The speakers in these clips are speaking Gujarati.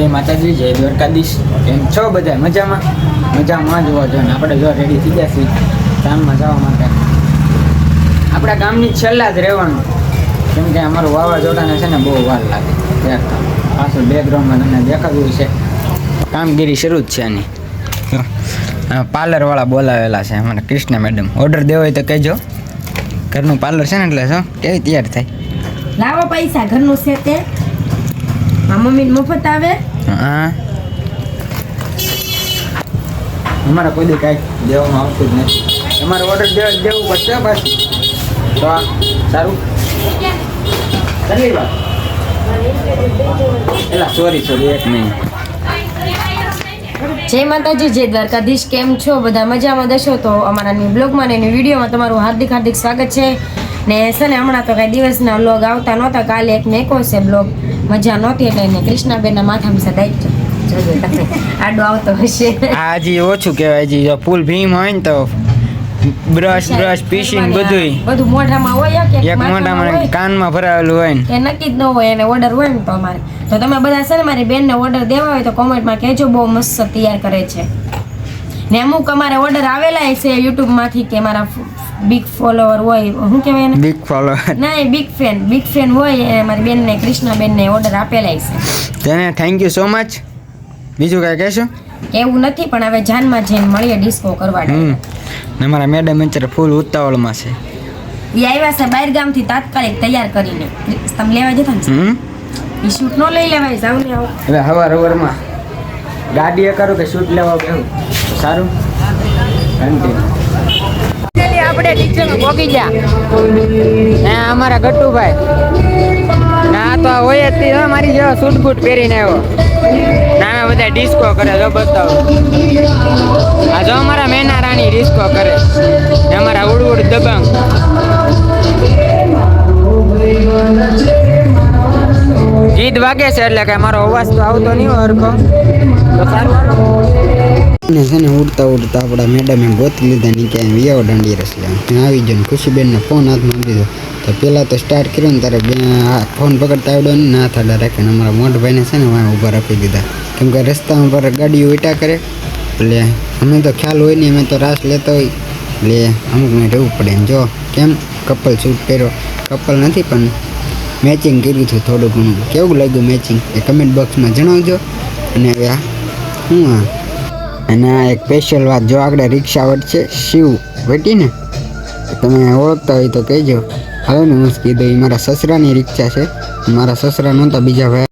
જય માતાજી, જય દ્વારકાધીશ. કેમ છો બધા? મજામાં? મજામાં જોવા જો ને. આપણે જો રેડી થઈ ગયા છીએ ગામમાં જવા માટે. આપણા ગામની છેલ્લા જ રહેવાનું. કેમ કે અમારું વાવાઝોડાને છે ને બહુ વાર લાગે. ત્યાર પાછું બેકગ્રાઉન્ડમાં તમને દેખાતું છે. કામગીરી શરૂ જ છે આની. પાર્લરવાળા બોલાવેલા છે અમારે કૃષ્ણ મેડમ ઓર્ડર દેવો હોય તો કહેજો. ઘરનું પાર્લર છે ને એટલે શું કેવી તૈયાર થાય. લાવો પૈસા, ઘરનું છે તે. મમ્મી મફત આવે. હા? અમારે કોઈ દી કાંઈ દેવામાં આવતું જ નથી. તમારે ઓર્ડર દેવા પડશે પાછું. તો સારું. ધન્યવાદ. એલા સોરી સોરી એક મિનિટ જય માતાજી, જય દ્વારકાધીશ. કેમ છો? બધા મજામાં દશો? તો અમારા ન્યુ બ્લોગમાં ને એની વિડીયોમાં તમારું હાર્દિક હાર્દિક સ્વાગત છે. ને છે ને, હમણાં તો કાંઈ દિવસના બ્લોગ આવતા નહોતા. કાલે એક મેકો છે બ્લોગ મજા નહોતી એટલે એને કૃષ્ણાબેનના માથામાં જોજો તમે આડો આવતો હશે. હજી ઓછું કહેવાય જી જો ફૂલ ભીમ હોય ને તો બ્રશ બ્રશ પીસીને બધું બધું મોઢામાં હોય કે એક મોઢામાં કાનમાં ભરાયેલું હોય ને. એ નક્કી જ ન હોય એને ઓર્ડર હોય ને તો અમારે. તો તમે બધા છે ને મારી બેનને ઓર્ડર દેવા હોય તો કોમેન્ટમાં કહેજો બહુ મસ્ત તૈયાર કરે છે. ને અમુક અમારે ઓર્ડર આવેલા છે યુટ્યુબમાંથી કે મારા બિગ ફોલોવર હોય શું કહેવાય એને? બિગ ફોલોવર ના એ બિગ ફેન બિગ ફેન હોય એ મારી બેનને કૃષ્ણાબેનને ઓર્ડર આપેલા છે. તેને થેન્ક યુ સો મચ બીજું કાંઈ કહેશો? એવું નથી પણ હવે જાનમાં જઈને મળીએ ડિસ્કો કરવા ને મારા મેડમ અત્યારે ફૂલ ઉતાવળમાં છે. એ આવ્યા છે બહાર ગામથી તાત્કાલિક તૈયાર કરીને. તમે લેવા જતા ને? એ શૂટ નો લઈ લેવાય જાવ ને આવો. હવે હવાર હવારમાં ગાડીએ કરું કે શૂટ લેવા બેહું? સારું? કન્ટિન્યુ આપણે ટીચર પોકી ગયા. ને અમારા ગટ્ટુભાઈ ના તો હોય જ મારી જેવા સૂટ બૂટ પહેરીને આવ્યો. નાના બધા ડિસ્કો કરે, જો બતાવો. આ જો અમારા મેના રાણી ડિસ્કો કરે. ને અમારા ઉડ ઉડ દબંગ. ગીત વાગે છે એટલે કે મારો અવાજ તો આવતો નહીં હરખો. તો સારું ને છે ને ઉડતા ઉડતા આપણા મેડમે ગોતી લીધા ની ક્યાંય વિયાવો દાંડી રસ આવી ગયો ને ખુશીબેનનો ફોન હાથમાં દીધો. તો પહેલાં તો સ્ટાર્ટ કર્યો ને ત્યારે ફોન પકડતા આવડ્યો ને ના થાડા રાખે ને અમારા મોટભાઈને છે ને વાં ઊભા રાખી દીધા. કેમ કે રસ્તામાં પર ગાડીઓ ઈટા કરે. એટલે અમે તો ખ્યાલ હોય નહીં, અમે તો રાસ લેતા હોય. એટલે અમુકને રહેવું પડે ને જો કેમ? કપલ શૂટ પહેર્યો કપલ નથી, પણ મેચિંગ કર્યું હતું થોડું ઘણું. કેવું લાગ્યું મેચિંગ એ કમેન્ટ બોક્સમાં જણાવજો. અને આ, હું આ અને આ એક સ્પેશિયલ વાત, જો આગળ રિક્ષા વટશે, શિવ વટીને તમે ઓળખતા હોય તો કહેજો. હવે હું કીધું એ મારા સસરાની રિક્ષા છે. મારા સસરા નહોતા, બીજા ભાઈ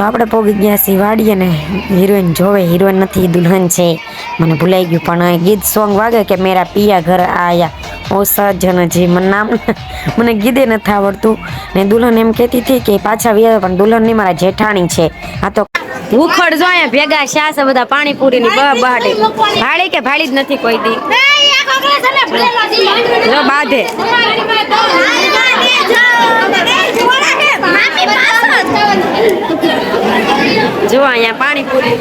તો આપણે પોગી ગયા છીએ વાડીએ ને હિરોઈન જોવે, હિરોઈન નથી, દુલ્હન છે. મને ભૂલાઈ ગયું, પણ ગીત સોંગ વાગે કે મેરા પિયા ઘર આયા? ઓ સજ્જન જી, મને નામ મને ગીતે નથી આવડતું. ને દુલ્હન એમ કહેતી હતી કે પાછા વ્યા પણ દુલ્હનની મારા જેઠાણી છે. આ તો ઉખડ જો અહીંયા ભેગા શાસ બધા પાણીપુરી ની બહાડે. ભાડી કે ભાડી જ નથી કોઈ દી? જો બાધે. જો અહીંયા પાણીપુરી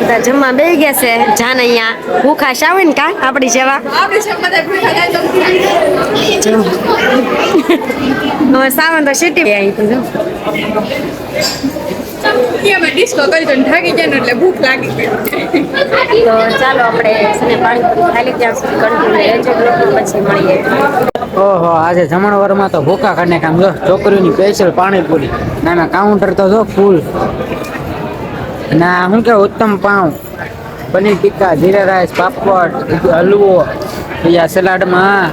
બધા જમવા બે ગયા છે. જાન અહીંયા ભૂખા શાવે ને કા આપણી જેવા? હવે સાવન તો આવી તો ડિસ્કો કરી થાકી એટલે ભૂખ લાગી ગઈ. તો ચાલો આપણે પાણી ખાલી ત્યાં સુધી કન્ટિન્યુ રહેજો. પછી મળીએ. ઓહો આજે જમણવારમાં તો ભૂખા કાઢને કામ જો છોકરીઓની સ્પેશિયલ પાણીપુરી. ના ના કાઉન્ટર તો જો ફૂલ ના શું કે ઉત્તમ પાઉં. પનીર ટિક્કા જીરા રાઈસ પાપડ હલવો. આ સલાડમાં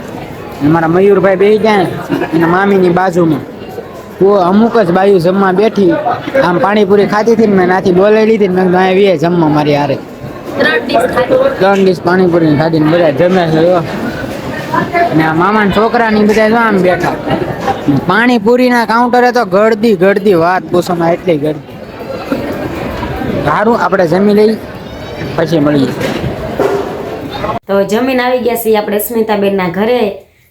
મારા મયુરભાઈ બે જાય એના મામીની બાજુમાં. ઓ અમુક જ બાયુ જમવા બેઠી. આમ પાણીપુરી ખાતી હતી ને મેં નાથી બોલાવી લીધી ને મેં વીએ જમવા મારી હારે. ત્રણ ડીશ પાણીપુરી ખાધી ને બધા જમ્યા છે જો. ને આ મામાના છોકરા ની બધા જો આમ બેઠા. પાણીપુરીના કાઉન્ટરે તો ગળદી ગળદી વાત પૂછોમાં એટલી ગળદી. સારું આપણે જમી લઈ પછી મળીએ. તો જમીન આવી ગયા છીએ આપણે સ્મિતાબેનના ઘરે.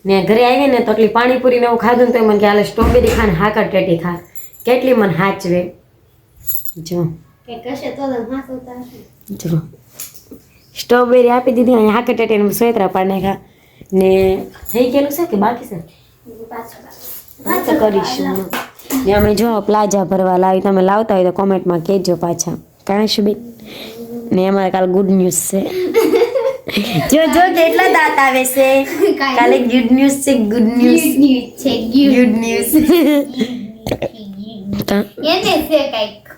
ને ઘરે આવી ને તો એટલી પાણીપુરી ને એવું ખાધું તો મને કે હાલે સ્ટ્રોબેરી ખા ને હાકર ટેટી ખા. કેટલી મને હાચવે. જો. જો. સ્ટ્રોબેરી આપી દીધી અહીંયા હાકર ટેટી ને સોયત્રા પાડી નાખ્યા ને થઈ ગયેલું છે કે બાકી છે? કરીશું. ને અમે જો પ્લાઝા ભરવા લાવી તમે લાવતા હોય તો કોમેન્ટમાં કહેજો પાછા. કાંઈ શું બેન ને અમારે કાલ ગુડ ન્યૂઝ છે. જો જો કેટલા દાંત આવે છે? કાલે ગુડ ન્યૂઝ છે ગુડ ન્યૂઝ ગુડ ન્યૂઝ એને છે કંઈક.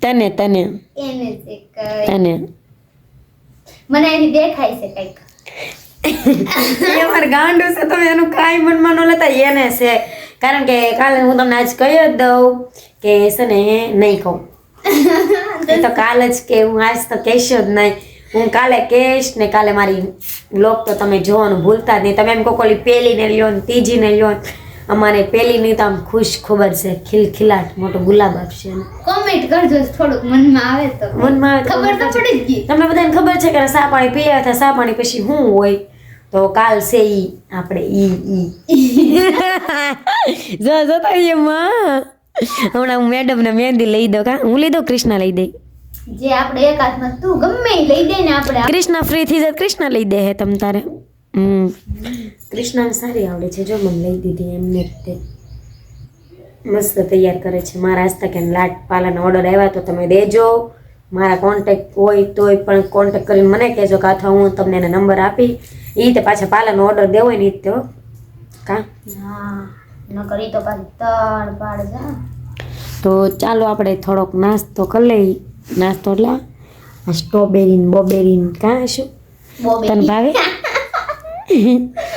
તને તને. એને છે કંઈક. તને. મને દેખાય છે કંઈક. એ અમારે ગાંડો છે તમે એનું કાંઈ મનમાં ન લેતા એને છે. કારણ કે કાલે હું તમને આજ કહી જ દઉં કે છે ને નહીં કહું. તો કાલે જ કે હું આજ તો કહેશો જ નહીં. હું કાલે કહીશ ને કાલે મારી બ્લોગ તો તમે જોવાનું ભૂલતા જ નહીં. તમે એમ કહો કોલી પહેલીને લ્યો ને ત્રીજીને લ્યો ને. અમારે પહેલીની તો આમ ખુશ ખબર છે ખિલખિલાટ મોટો ગુલાબ આપશે. કોમેન્ટ કરજો થોડુંક મનમાં આવે તો. મનમાં આવે ખબર તો પડી જ ગઈ. તમને બધાને ખબર છે કે સા પાણી પીયા હતા સા પાણી પછી શું હોય? તો કાલ છે ઈ આપણે ઈ ઈ. જો જો તો એમાં હમણાં હું મેડમને મહેંદી લઈ દઉં કા? હું લઈ દઉં કૃષ્ણ લઈ દઈ જે આપણે એક હાથમાં તું ગમે લઈ દે ને આપણે કૃષ્ણ ફ્રી થઈ જાય કૃષ્ણ લઈ દે હે તમ તારે. હમ. કૃષ્ણ સારી આવડે છે જો મને લઈ દીધી એમને તે. મસ્ત તૈયાર કરે છે. મારા હસ્તા કે લાટ પાલાના ઓર્ડર આવ્યા તો તમે દેજો. મારા કોન્ટેક્ટ હોય તોય પણ કોન્ટેક કરીને મને કહેજો કે અથવા હું તમને એના નંબર આપી એ તો પાછા પાલાનો ઓર્ડર દેવો હોય ને ઈ તો. કા? હા ન કરી તો પાછી તળ પાડ જા તો ચાલો આપણે થોડોક નાસ્તો કરી લઈ. નાસ્તો એટલે સ્ટ્રોબેરી ને બોબેરી કાં શું? તને ભાવે?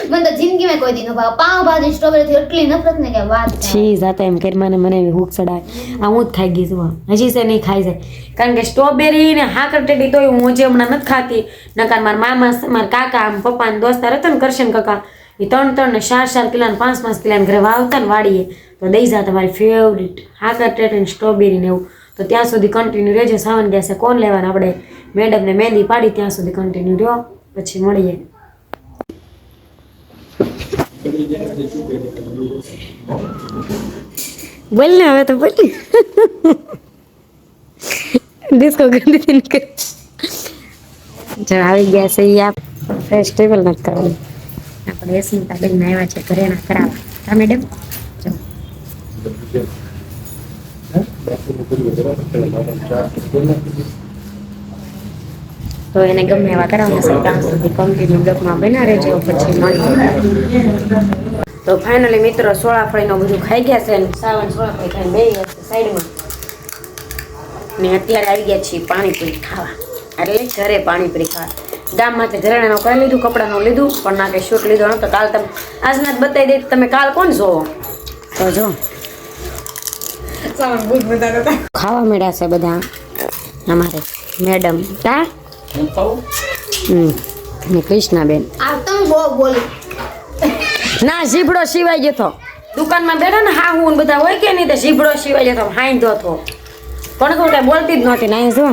મને તો જિંદગીમાં કોઈ દીનો ભાવ. પાવ ભાજી, સ્ટ્રોબેરી એટલી નફરત ને કે વાત છી જાતા એમ કરી મને હૂક ચડાય આ હું જ ખાઈ ગઈ છું. હજી છે નહીં ખાઈ જાય. કારણ કે સ્ટ્રોબેરી ને હાકર ટેટી તોય હું જે હમણાં નથી ખાતી. નકાર મારા મામા મારા કાકા પપ્પા ને દોસ્તાર હતા ને કરશન કાકા એ ત્રણ ત્રણ ને ચાર ચાર કિલા ને પાંચ પાંચ કિલો ઘરે વાવતા ને વાડીએ. તો દઈ જા તમારી ફેવરિટ હાકર ટેટી ને સ્ટ્રોબેરી ને એવું. તો ત્યાં સુધી કન્ટિન્યુ રહેજો. સાવન ગયા છે કોણ લેવાના આપણે? મેડમને મહેંદી પાડી, ત્યાં સુધી કન્ટિન્યુ રહ્યો. પછી મળીએ. બોલ ને, હવે તો બોલ. ડિસ્કો ગંદી થી નીકળ. જો આવી ગયા છે એ આપ ફેસ્ટિવલ નથી કરવાનું. આપણે સ્મિતા બેન આવ્યા છે, ઘરે ના કરાવવા. હા મેડમ જો. તો એને ગમે એવા કરાવવાના છે ત્યાં સુધી કન્ટિન્યુ બ્લોકમાં બના રહેજો પછી મળીએ. તો ફાઇનલી મિત્રો સોળાફળીનું બધું ખાઈ ગયા છે અને સાવન સોળાફળી ખાઈને બે ગયા છે સાઈડમાં. ને અત્યારે આવી ગયા છીએ પાણીપુરી ખાવા. એટલે ઘરે પાણીપુરી ખાવા. ગામમાંથી ઘરેણાનું કરી લીધું કપડાનું લીધું પણ ના કંઈ શૂટ લીધો. તો કાલ તમે આજના જ બતાવી દઈ તમે કાલ કોણ જોવો તો જો. ખાવા મળ્યા છે બધા અમારે. મેડમ. કા? ને કૃષ્ણાબેન. આ તમે બહુ બોલી. ના ઝીબડો સિવાય જતો દુકાનમાં બેઠા ને હા હું ને બધા હોય કે નહીં તો ઝીબડો સિવાય જતો હાંધો હતો. પણ તો કઈ બોલતી જ નહોતી ના જો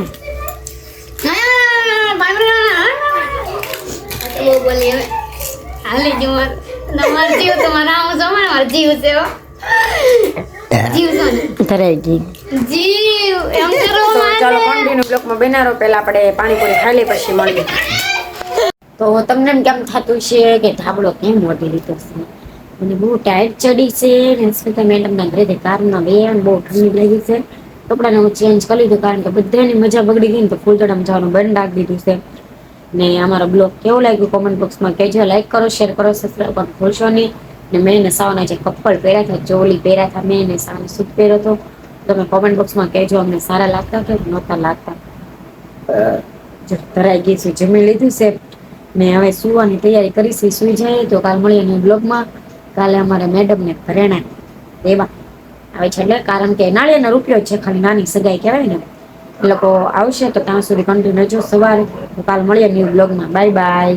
બોલી હવે. હાલી જીવ તમારા જીવ છે ધરાઈ ગઈ જીવ એમ કરો તો ચાલો કન્ટિન્યુ બ્લોકમાં બનારો પહેલા આપણે પાણીપુરી ખાઈ લઈએ પછી મળીએ. તો તમને એમ કેમ થતું છે કે ધાબળો કેમ મોટી લીધો છે? મને બહુ ટાઈટ ચડી છે ને મેડમના ઘરેથી કારમાં બે બહુ ઠંડી લાગી છે. કપડાને હું ચેન્જ કરી લીધું કારણ કે બધાની મજા બગડી ગઈ ને તો ફૂલતોડામાં જવાનું બંધ રાખી દીધું છે. ને અમારો બ્લોગ કેવો લાગ્યો કોમેન્ટ બોક્સમાં કહેજો લાઈક કરો શેર કરો સબસ્ક્રાઈબ કરવાનું ભૂલશો નહીં. ને મેં એને જે કપ્પડ પહેર્યા હતા ચોલી પહેર્યા હતા મેં એને સાવનો પહેર્યો હતો. તમે કોમેન્ટ બોક્સમાં કહેજો, અમને સારા લાગતા કે નહોતા લાગતા. ધરાઈ ગઈ છું, જમી લીધું છે. ને હવે સુવાની તૈયારી કરીશી સુઈ જાય. તો કાલ મળીએ new બ્લોગમાં. કાલે અમારે મેડમને ઘરેણા દેવા આવે છે એટલે કારણ કે નાળિયાનો રૂપિયો છે, ખાલી નાની સગાઈ કહેવાય ને. એ લોકો આવશે તો ત્યાં સુધી કન્ટિન્યુ જો સવારે. કાલ મળીએ ન્યૂ બ્લોગમાં. Bye bye.